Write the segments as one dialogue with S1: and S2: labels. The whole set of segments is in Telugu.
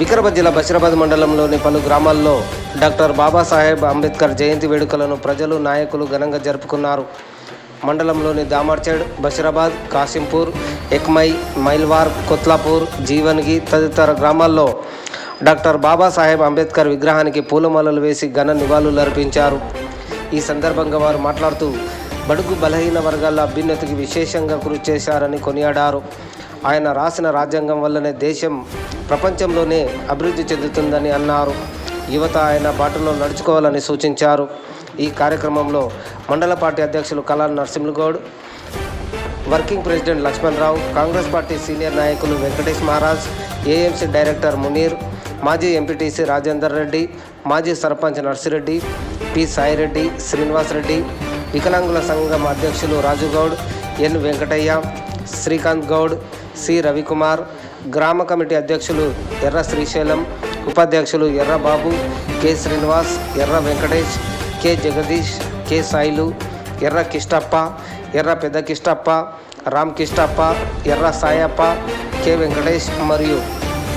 S1: వికారాబాద్ జిల్లా బషీరాబాద్ మండలంలోని పలు గ్రామాల్లో డాక్టర్ బాబాసాహెబ్ అంబేద్కర్ జయంతి వేడుకలను ప్రజలు నాయకులు ఘనంగా జరుపుకున్నారు. మండలంలోని దామర్చేడ్ బషీరాబాద్ కాసింపూర్ ఎక్మై మైల్వార్ కొత్లాపూర్ జీవన్గి తదితర గ్రామాల్లో డాక్టర్ బాబాసాహెబ్ అంబేద్కర్ విగ్రహానికి పూలమాలలు వేసి ఘన నివాళులు అర్పించారు. ఈ సందర్భంగా వారు మాట్లాడుతూ బడుగు బలహీన వర్గాల అభ్యున్నతికి విశేషంగా కృషి చేశారని కొనియాడారు. ఆయన రాసిన రాజ్యాంగం వల్లనే దేశం ప్రపంచంలోనే అభివృద్ధి చెందుతుందని అన్నారు. యువత ఆయన బాటలో నడుచుకోవాలని సూచించారు. ఈ కార్యక్రమంలో మండల పార్టీ అధ్యక్షులు Kala Narasimhagoud working president Laxman Rao Congress party senior నాయకులు వెంకటేష్ మహారాజ్ ఏఎంసీ డైరెక్టర్ మునీర్ మాజీ ఎంపీటీసీ రాజేందర్ రెడ్డి మాజీ సర్పంచ్ నర్సిరెడ్డి పి సాయిరెడ్డి శ్రీనివాస్ రెడ్డి వికలాంగుల సంఘం అధ్యక్షులు రాజుగౌడ్ ఎన్ వెంకటయ్య శ్రీకాంత్ గౌడ్ సి రవికుమార్ గ్రామ కమిటీ అధ్యక్షులు ఎర్ర శ్రీశైలం ఉపాధ్యక్షులు ఎర్ర Babu K Srinivas Erra Venkatesh K Jagadish K Sailu Erra Kishtappa Erra పెద్ద కిష్టప్ప రామ్ కిష్టప్ప ఎర్ర సాయప్ప కె వెంకటేష్ మరియు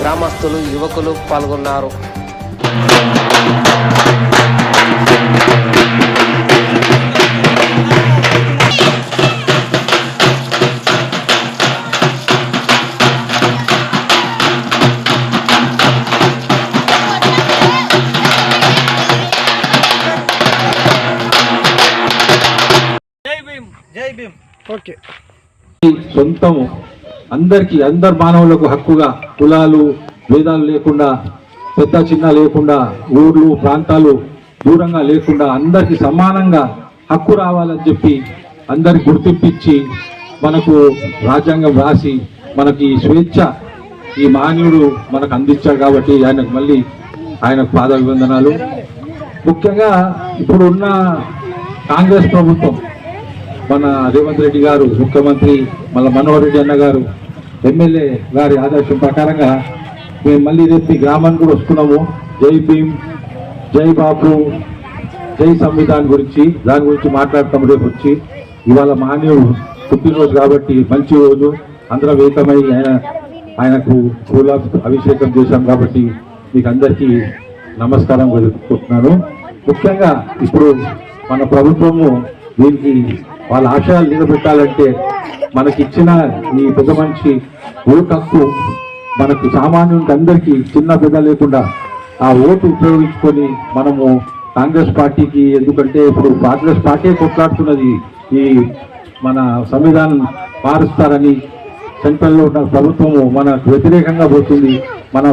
S1: గ్రామస్తులు యువకులు పాల్గొన్నారు.
S2: ఓకే.
S3: సొంతము అందరికి అందరు మానవులకు హక్కుగా కులాలు భేదాలు లేకుండా పెద్ద చిన్న లేకుండా ఊర్లు ప్రాంతాలు దూరంగా లేకుండా అందరికి సమానంగా హక్కు రావాలని చెప్పి అందరికి గుర్తింపించి మనకు రాజ్యాంగం రాసి మనకి స్వేచ్ఛ ఈ మాన్యుడు మనకు అందించాడు కాబట్టి ఆయనకు మళ్ళీ ఆయనకు పాదాభివందనాలు. ముఖ్యంగా ఇప్పుడు ఉన్న కాంగ్రెస్ ప్రభుత్వం మన రేవంత్ రెడ్డి గారు ముఖ్యమంత్రి మళ్ళీ మనోహర్ రెడ్డి అన్న గారు ఎమ్మెల్యే గారి ఆదర్శం ప్రకారంగా మేము మళ్ళీ రేపు గ్రామానికి కూడా వస్తున్నాము. జై భీమ్ జై బాపు జై సంవిధాన్ గురించి దాని గురించి మాట్లాడతాం రేపు వచ్చి. ఇవాళ మాన్యుడు పుట్టినరోజు కాబట్టి మంచి రోజు. అందరం ఏకమై ఆయన ఆయనకు పూల అభిషేకం చేశాం కాబట్టి మీకు అందరికీ నమస్కారం తెలుపుకుంటున్నాను ముఖ్యంగా ఇప్పుడు మన ప్రభుత్వము దీనికి వాళ్ళ ఆశయాలు నిలబెట్టాలంటే మనకిచ్చిన ఈ పెద్ద మనిషి ఓటు హక్కు మనకు సామాన్యునికి అందరికీ చిన్న పెద్ద లేకుండా ఆ ఓటు ఉపయోగించుకొని మనము కాంగ్రెస్ పార్టీకి ఎందుకంటే ఇప్పుడు కాంగ్రెస్ పార్టీ కొట్లాడుతున్నది ఈ మన సంవిధానం మారుస్తారని సెంట్రల్లో ఉన్న ప్రభుత్వము మనకు వ్యతిరేకంగా పోతుంది. మన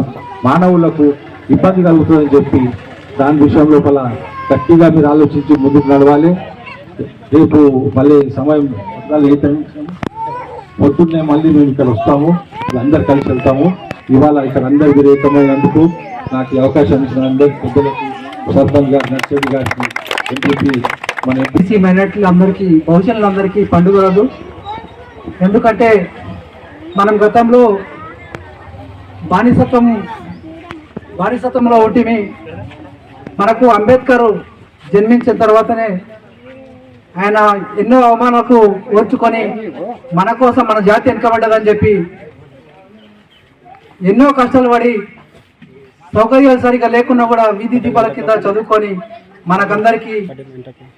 S3: మానవులకు ఇబ్బంది కలుగుతుందని చెప్పి దాని విషయం లోపల గట్టిగా మీరు ఆలోచించి ముందుకు నడవాలి. రేపు మళ్ళీ సమయం ఏ టైం పొద్దున్నే మళ్ళీ మేము ఇక్కడ వస్తాము. అందరు కలిసి వెళ్తాము. ఇవాళ ఇక్కడ అందరు విరేకమైనందుకు నాకు ఈ అవకాశం ఇచ్చిన అందరి పెద్దలకు సర్పంచ్ గారు నర్సరీ గారికి ఎంపీ మన
S2: బీసీ మైనార్టీలు అందరికీ బహుజనులందరికీ పండుగ రోజు. ఎందుకంటే మనం గతంలో బానిసత్వం బానిసత్వంలో ఉంటిమి మనకు అంబేద్కర్ జన్మించిన తర్వాతనే ఆయన ఎన్నో అవమానాలకు ఓర్చుకొని మన కోసం మన జాతి వెనుకబడ్డదని చెప్పి ఎన్నో కష్టాలు పడి సౌకర్యాలు సరిగా లేకున్నా కూడా వీధి దీపాల కింద చదువుకొని మనకందరికీ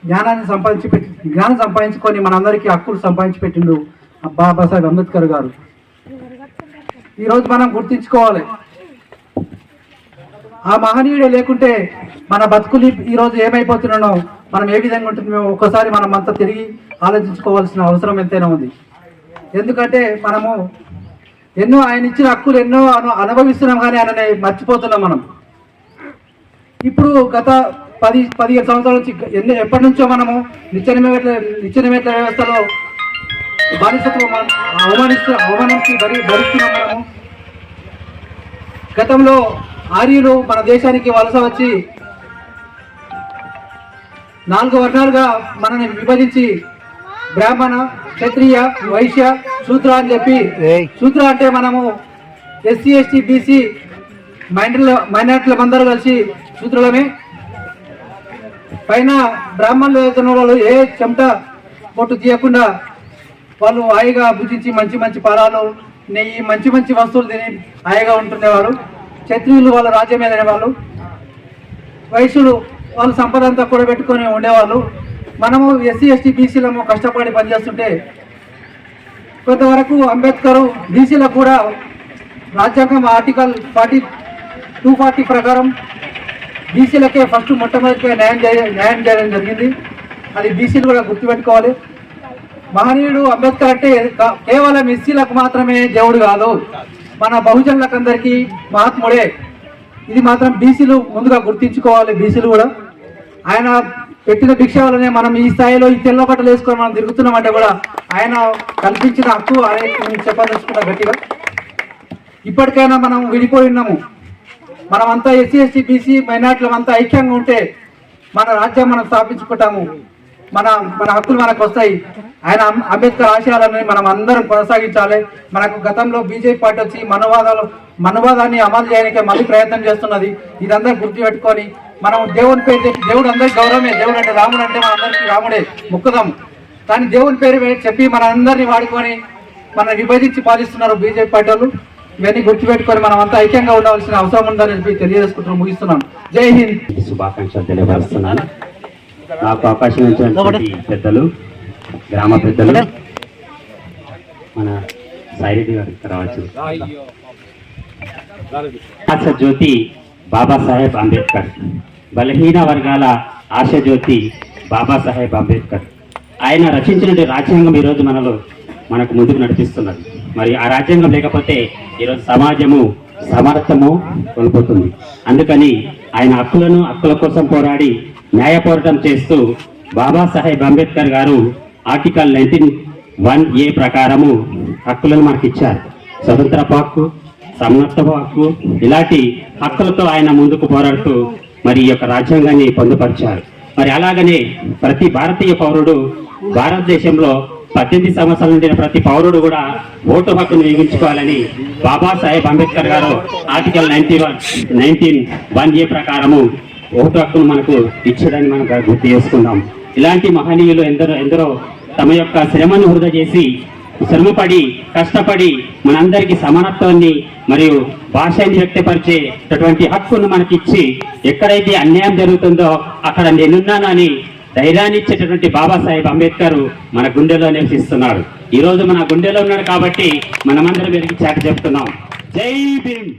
S2: జ్ఞానాన్ని సంపాదించి పెట్టి జ్ఞానం సంపాదించుకొని మనందరికీ హక్కులు సంపాదించి పెట్టిండు బాబాసాహెబ్ అంబేద్కర్ గారు. ఈరోజు మనం గుర్తించుకోవాలి. ఆ మహనీయుడే లేకుంటే మన బతుకులు ఈరోజు ఏమైపోతున్నానో మనం ఏ విధంగా ఉంటుందో ఒక్కసారి మనం అంతా తిరిగి ఆలోచించుకోవాల్సిన అవసరం ఎంతైనా ఉంది. ఎందుకంటే మనము ఎన్నో ఆయన ఇచ్చిన హక్కులు ఎన్నో అను అనుభవిస్తున్నాం కానీ ఆయనని మర్చిపోతున్నాం మనం. ఇప్పుడు గత పది పదిహేను సంవత్సరాల నుంచి ఎన్ని ఎప్పటి నుంచో మనము నిత్యనిమేట్ల నిత్యనిమేట్ల వ్యవస్థలో బానిసత్వం అవమానిస్తూ అవమానించి భరి భరిస్తున్నాం మనము. గతంలో ఆర్యులు మన దేశానికి వలస వచ్చి నాలుగు వర్ణాలుగా మనని విభజించి బ్రాహ్మణ క్షత్రియ వైశ్య శూద్ర అని చెప్పి శూద్ర అంటే మనము ఎస్సీ ఎస్టీ బీసీ మైనార్టీల మైనార్టీల అందరూ కలిసి శూద్రులమే. పైన బ్రాహ్మణులు వెళ్తున్న వాళ్ళు ఏ చెమట పొట్టు తీయకుండా వాళ్ళు హాయిగా భుజించి మంచి మంచి ఫలాలు నెయ్యి మంచి మంచి వస్తువులు తిని హాయిగా ఉంటుండేవారు. క్షత్రియులు వాళ్ళ రాజ్యం ఏదైన వాళ్ళు. వయసులు వాళ్ళు సంపద అంతా కూడా పెట్టుకొని ఉండేవాళ్ళు. మనము ఎస్సీ ఎస్టీ బీసీలము కష్టపడి పనిచేస్తుంటే కొంతవరకు అంబేద్కర్ బీసీలకు కూడా రాజ్యాంగం ఆర్టికల్ ఫార్టీ టూ ఫార్టీ ప్రకారం బీసీలకే ఫస్ట్ మొట్టమొదటిగా న్యాయం చేయ న్యాయం చేయడం జరిగింది. అది బీసీలు కూడా గుర్తుపెట్టుకోవాలి. మహనీయుడు అంబేద్కర్ అంటే కేవలం ఎస్సీలకు మాత్రమే దేవుడు కాదు. మన బహుజనులకందరికీ మహాత్ముడే. ఇది మాత్రం బీసీలు ముందుగా గుర్తించుకోవాలి బీసీలు కూడా. ఆయన పెట్టిన భిక్ష వల్లనే మనం ఈ స్థాయిలో ఈ తెల్ల బట్టలు వేసుకొని మనం తిరుగుతున్నామంటే కూడా ఆయన కల్పించిన హక్కు అనేది నేను చెప్పదలుచుకున్నా గట్టిగా. ఇప్పటికైనా మనం విడిపోయి ఉన్నాము. మనం అంతా ఎస్సీ ఎస్టీ బీసీ మైనార్టీలు అంతా ఐక్యంగా ఉంటే మన రాజ్యం మనం స్థాపించుకుంటాము. మన మన హక్కులు మనకు వస్తాయి. ఆయన అంబేద్కర్ ఆశయాలని మనం అందరం కొనసాగించాలి. మనకు గతంలో బీజేపీ పార్టీ వచ్చి మనవాదాలు మనవాదాన్ని అమలు చేయడానికి మళ్ళీ ప్రయత్నం చేస్తున్నది. ఇదంతా గుర్తుపెట్టుకొని మనం దేవుని పేరు చెప్పి దేవుడు అందరికి గౌరవమే. దేవుడు అంటే రాముడు అంటే మన అందరికీ రాముడే మొక్కుదాం కానీ దేవుని పేరు చెప్పి మన అందరినీ వాడుకొని మన విభజించి పాలిస్తున్నారు బీజేపీ పార్టీ వాళ్ళు. ఇవన్నీ గుర్తుపెట్టుకొని మనం అంతా ఐక్యంగా ఉండవలసిన అవసరం ఉందని చెప్పి తెలియజేసుకుంటున్నాం ముగిస్తున్నాం. జై హింద్.
S4: శుభాకాంక్షలు తెలియపరుస్తున్నాను. నాకు అవకాశం ఇచ్చినటువంటి పెద్దలు గ్రామ పెద్దలు మన సాయిరెడ్డి గారు రావచ్చు. జ్యోతి బాబాసాహెబ్ అంబేద్కర్. బలహీన వర్గాల ఆశ జ్యోతి బాబాసాహెబ్ అంబేద్కర్. ఆయన రచించిన రాజ్యాంగం ఈరోజు మనలో మనకు ముందుకు నడిపిస్తున్నది. మరి ఆ రాజ్యాంగం లేకపోతే ఈరోజు సమాజము సమర్థము కోల్పోతుంది. అందుకని ఆయన హక్కులను హక్కుల కోసం పోరాడి న్యాయ పోరాటం చేస్తూ బాబాసాహెబ్ అంబేద్కర్ గారు ఆర్టికల్ నైన్టీన్ వన్ ఏ ప్రకారము హక్కులను మనకి ఇచ్చారు స్వతంత్ర హక్కు సమానత్వ హక్కు ఇలాంటి హక్కులతో ఆయన ముందుకు పోరాడుతూ మరి ఈ యొక్క రాజ్యాంగాన్ని పొందుపరిచారు. మరి అలాగనే ప్రతి భారతీయ పౌరుడు భారతదేశంలో పద్దెనిమిది సంవత్సరాల నుండి ప్రతి పౌరుడు కూడా ఓటు హక్కును వినియోగించుకోవాలని బాబాసాహెబ్ అంబేద్కర్ గారు article ninety one nineteen one A ప్రకారము ఓటు హక్కును మనకు ఇచ్చడని మనం గుర్తు చేసుకుందాం. ఇలాంటి మహనీయులు ఎందరో ఎందరో తమ యొక్క శ్రమను వృధా చేసి శ్రమపడి కష్టపడి మనందరికీ సమానత్వాన్ని మరియు భాషని వ్యక్తపరిచేటటువంటి హక్కును మనకిచ్చి ఎక్కడైతే అన్యాయం జరుగుతుందో అక్కడ నేనున్నానని ధైర్యాన్ని ఇచ్చేటటువంటి బాబాసాహెబ్ అంబేద్కర్ మన గుండెలో నివసిస్తున్నాడు. ఈ రోజు మన గుండెలో ఉన్నాడు కాబట్టి మనమందరం వెలిగి చాటి చెప్తున్నాం. జై భీమ్!